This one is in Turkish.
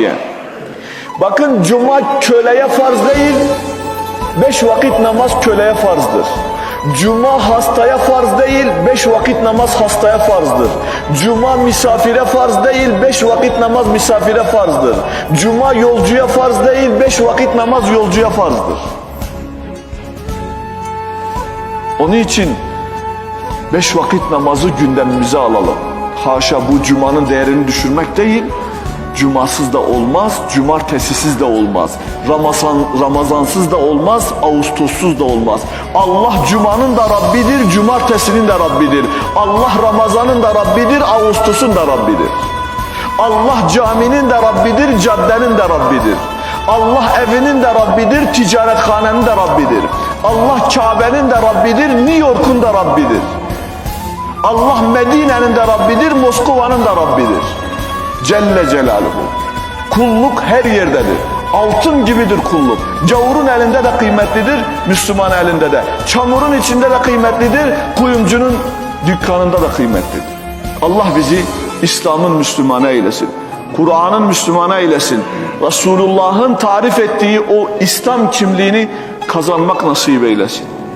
bilmeyen. Bakın cuma köleye farz değil, beş vakit namaz köleye farzdır. Cuma hastaya farz değil, beş vakit namaz hastaya farzdır. Cuma misafire farz değil, beş vakit namaz misafire farzdır. Cuma yolcuya farz değil, beş vakit namaz yolcuya farzdır. Onun için beş vakit namazı gündemimize alalım. Haşa bu cumanın değerini düşürmek değil, cumasız da olmaz, cumartesisiz de olmaz. Ramazan, Ramazansız da olmaz, Ağustossuz da olmaz. Allah cumanın da Rabbidir, cumartesinin de Rabbidir. Allah Ramazanın da Rabbidir, Ağustos'un da Rabbidir. Allah caminin de Rabbidir, caddenin de Rabbidir. Allah evinin de Rabbidir, ticarethanenin de Rabbidir. Allah Kabe'nin de Rabbidir, New York'un da Rabbidir. Allah Medine'nin de Rabbidir, Moskova'nın da Rabbidir. Celle Celaluhu. Kulluk her yerdedir. Altın gibidir kulluk. Gavurun elinde de kıymetlidir, Müslüman elinde de. Çamurun içinde de kıymetlidir, kuyumcunun dükkanında da kıymetlidir. Allah bizi İslam'ın Müslümanı eylesin. Kur'an'ın Müslümanı eylesin. Resulullah'ın tarif ettiği o İslam kimliğini kazanmak nasip eylesin.